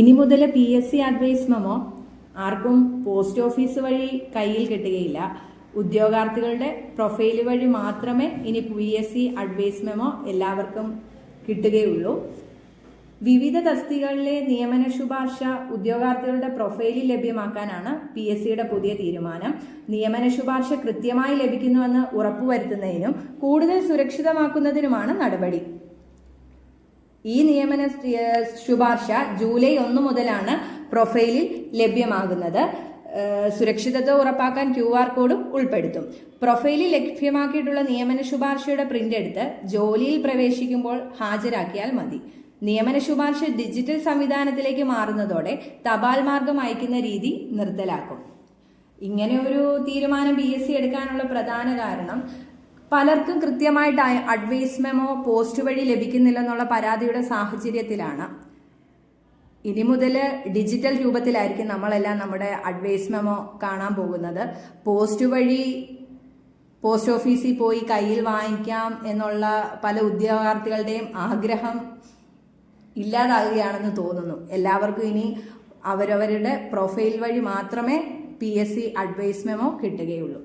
ഇനി മുതൽ P S C advice memo ആർക്കും പോസ്റ്റ് ഓഫീസ് വഴി കയ്യിൽ കിട്ടുകയില്ല. ഉദ്യോഗാർത്ഥികളുടെ പ്രൊഫൈൽ വഴി മാത്രമേ ഇനി P S C advice memo എല്ലാവർക്കും കിട്ടുകയുള്ളൂ. വിവിധ തസ്തികകളിലെ നിയമന ശുപാർശ ഉദ്യോഗാർത്ഥികളുടെ പ്രൊഫൈലിൽ ലഭ്യമാക്കാനാണ് പി എസ് സിയുടെ പുതിയ തീരുമാനം. നിയമന ശുപാർശ കൃത്യമായി ലഭിക്കുന്നുവെന്ന് ഉറപ്പുവരുത്തുന്നതിനും കൂടുതൽ സുരക്ഷിതമാക്കുന്നതിനുമാണ് നടപടി. ഈ നിയമന ശുപാർശ ജൂലൈ ഒന്ന് മുതലാണ് പ്രൊഫൈലിൽ ലഭ്യമാകുന്നത്. സുരക്ഷിതത്വം ഉറപ്പാക്കാൻ ക്യു ആർ കോഡും ഉൾപ്പെടുത്തും. പ്രൊഫൈലിൽ ലഭ്യമാക്കിയിട്ടുള്ള നിയമന ശുപാർശയുടെ പ്രിന്റ് എടുത്ത് ജോലിയിൽ പ്രവേശിക്കുമ്പോൾ ഹാജരാക്കിയാൽ മതി. നിയമന ശുപാർശ ഡിജിറ്റൽ സംവിധാനത്തിലേക്ക് മാറുന്നതോടെ തപാൽ മാർഗം അയക്കുന്ന രീതി നിർത്തലാക്കും. ഇങ്ങനെ ഒരു തീരുമാനം ബി എസ് സി എടുക്കാനുള്ള പ്രധാന കാരണം പലർക്കും കൃത്യമായിട്ട് അഡ്വൈസ് മെമോ പോസ്റ്റ് വഴി ലഭിക്കുന്നില്ല എന്നുള്ള പരാതിയുടെ സാഹചര്യത്തിലാണ്. ഇനി മുതൽ ഡിജിറ്റൽ രൂപത്തിലായിരിക്കും നമ്മളെല്ലാം നമ്മുടെ അഡ്വൈസ് മെമോ കാണാൻ പോകുന്നത്. പോസ്റ്റ് വഴി പോസ്റ്റ് ഓഫീസിൽ പോയി കയ്യിൽ വാങ്ങിക്കാം എന്നുള്ള പല ഉദ്യോഗാർത്ഥികളുടെയും ആഗ്രഹം ഇല്ലാതാകുകയാണെന്ന് തോന്നുന്നു. എല്ലാവർക്കും ഇനി അവരവരുടെ പ്രൊഫൈൽ വഴി മാത്രമേ P S C advice memo കിട്ടുകയുള്ളൂ.